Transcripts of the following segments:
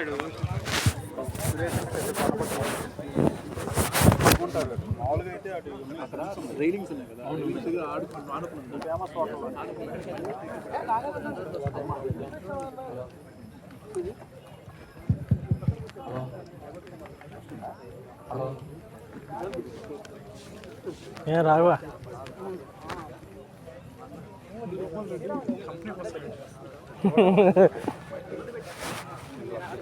వచ్చాడు మామూలుగా అయితే అటు అక్కడ రైలింగ్స్ ఉన్నాయి కదా రైలింగ్స్ దగ్గర ఆడు ఆడుకున్నాం ఫేమస్ వాటర్ ఏ రాఘవా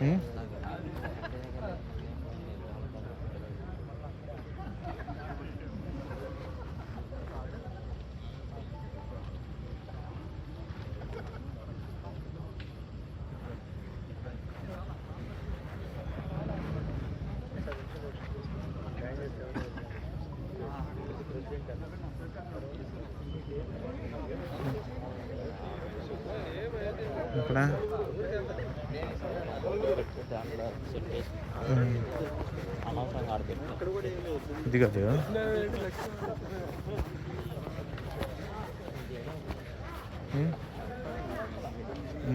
嗯。ఇక్కడ. ఇది కాదు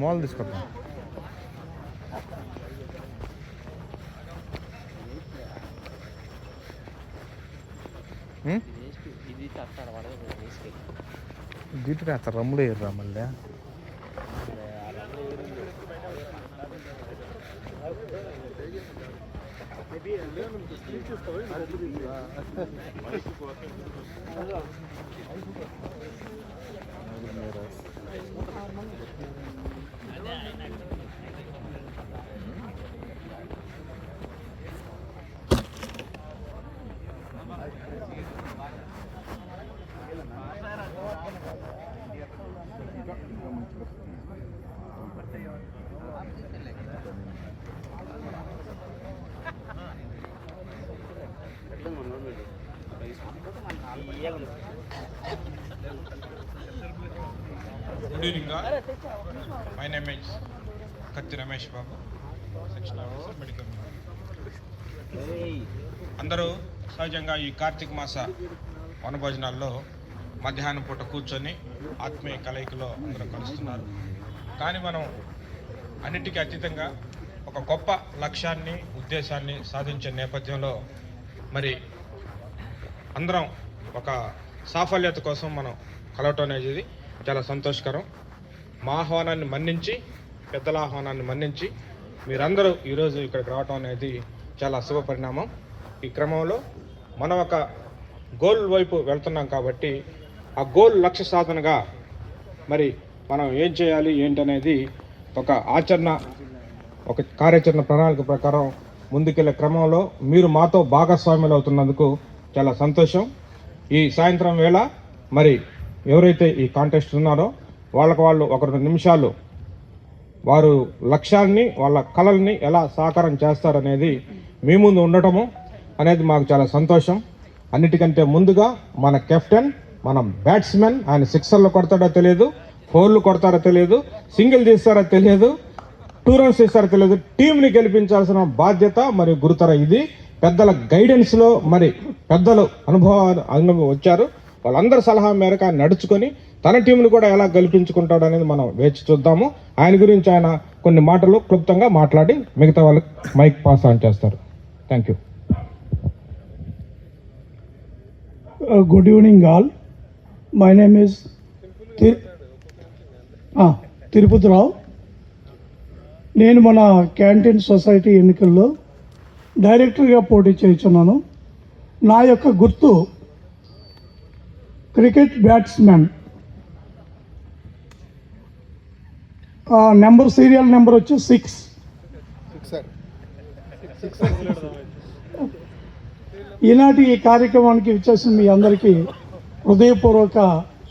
మాల్ తీసుకొద్దాం దీంట్లో వేస్తారు రమ్ములు వేయర్రా మళ్ళీ. Рядом с чисто, good evening my name is Katti Ramesh Babu section officer medical అందరూ సహజంగా ఈ కార్తీక మాస వనభోజనాల్లో మధ్యాహ్నం పూట కూర్చొని ఆత్మీయ కలయికలో అందరూ కలుస్తున్నారు. కానీ మనం అన్నిటికీ అతీతంగా ఒక గొప్ప లక్ష్యాన్ని ఉద్దేశాన్ని సాధించే నేపథ్యంలో మరి అందరం ఒక సాఫల్యత కోసం మనం కలవటం అనేది చాలా సంతోషకరం. మా ఆహ్వానాన్ని మన్నించి పెద్దల ఆహ్వానాన్ని మన్నించి మీరందరూ ఈరోజు ఇక్కడికి రావటం అనేది చాలా శుభ పరిణామం. ఈ క్రమంలో మనం ఒక గోల్ వైపు వెళ్తున్నాం కాబట్టి ఆ గోల్ లక్ష్య సాధనగా మరి మనం ఏం చేయాలి ఏంటనేది ఒక ఆచరణ ఒక కార్యాచరణ ప్రణాళిక ప్రకారం ముందుకెళ్ళే క్రమంలో మీరు మాతో భాగస్వాములు అవుతున్నందుకు చాలా సంతోషం. ఈ సాయంత్రం వేళ మరి ఎవరైతే ఈ కాంటెస్ట్ ఉన్నారో వాళ్ళకు వాళ్ళు ఒక రెండు నిమిషాలు వారు లక్ష్యాన్ని వాళ్ళ కళల్ని ఎలా సాకారం చేస్తారనేది మీ ముందు ఉండటము అనేది మాకు చాలా సంతోషం. అన్నిటికంటే ముందుగా మన కెప్టెన్ మన బ్యాట్స్మెన్ ఆయన సిక్సర్లు కొడతాడో తెలియదు ఫోర్లు కొడతారో తెలియదు సింగిల్ తీస్తారో తెలియదు టూ రన్స్ తీస్తారో తెలియదు టీంని గెలిపించాల్సిన బాధ్యత మరి గురుతర ఇది. పెద్దల గైడెన్స్లో మరి పెద్దలు అనుభవాలు అనుభవం వచ్చారు. వాళ్ళందరి సలహా మేరకు ఆయన నడుచుకొని తన టీంను కూడా ఎలా గెలిపించుకుంటాడు అనేది మనం వేచి చూద్దాము. ఆయన గురించి ఆయన కొన్ని మాటలు క్లుప్తంగా మాట్లాడి మిగతా వాళ్ళకి మైక్ పాస్ ఆన్ చేస్తారు. Thank you good evening all my name name Tirupatirao నేను మన క్యాంటీన్ సొసైటీ ఎన్నికల్లో డైరెక్టర్గా పోటీ చేస్తున్నాను నా యొక్క గుర్తు cricket batsmen number serial number వచ్చి సిక్స్. ఈనాటి ఈ కార్యక్రమానికి ఇచ్చేసిన మీ అందరికీ హృదయపూర్వక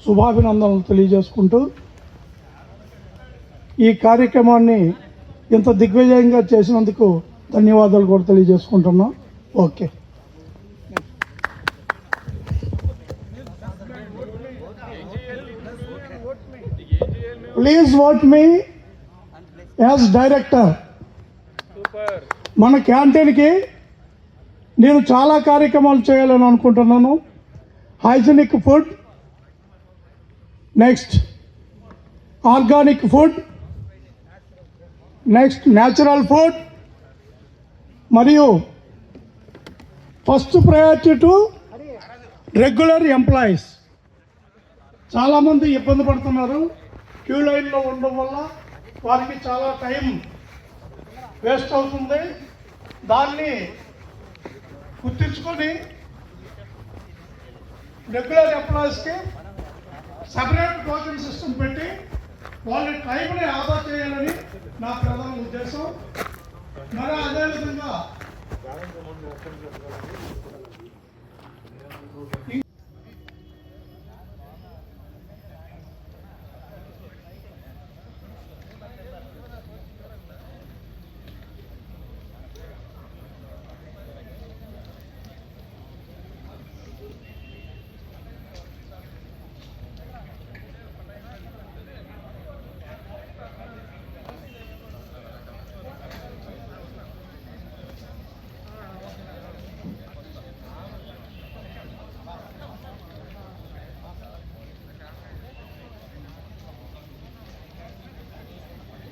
శుభాభినందనలు తెలియజేసుకుంటూ ఈ కార్యక్రమాన్ని ఇంత దిగ్విజయంగా చేసినందుకు ధన్యవాదాలు కూడా తెలియజేసుకుంటున్నాం. Okay. Please vote me as director మన క్యాంటీన్కి నేను చాలా కార్యక్రమాలు చేయాలని అనుకుంటున్నాను. Hygienic food next organic food next natural food మరియు first priority to regular employees. చాలామంది ఇబ్బంది పడుతున్నారు. క్యూ లైన్లో ఉండడం వల్ల వారికి చాలా టైం వేస్ట్ అవుతుంది. దాన్ని గుర్తించుకొని రెగ్యులర్ ఎంప్లాయీస్కి సపరేట్ టోకెన్ సిస్టమ్ పెట్టి వాళ్ళ టైంని ఆదా చేయాలని నా ప్రధాన ఉద్దేశం. మరి అదేవిధంగా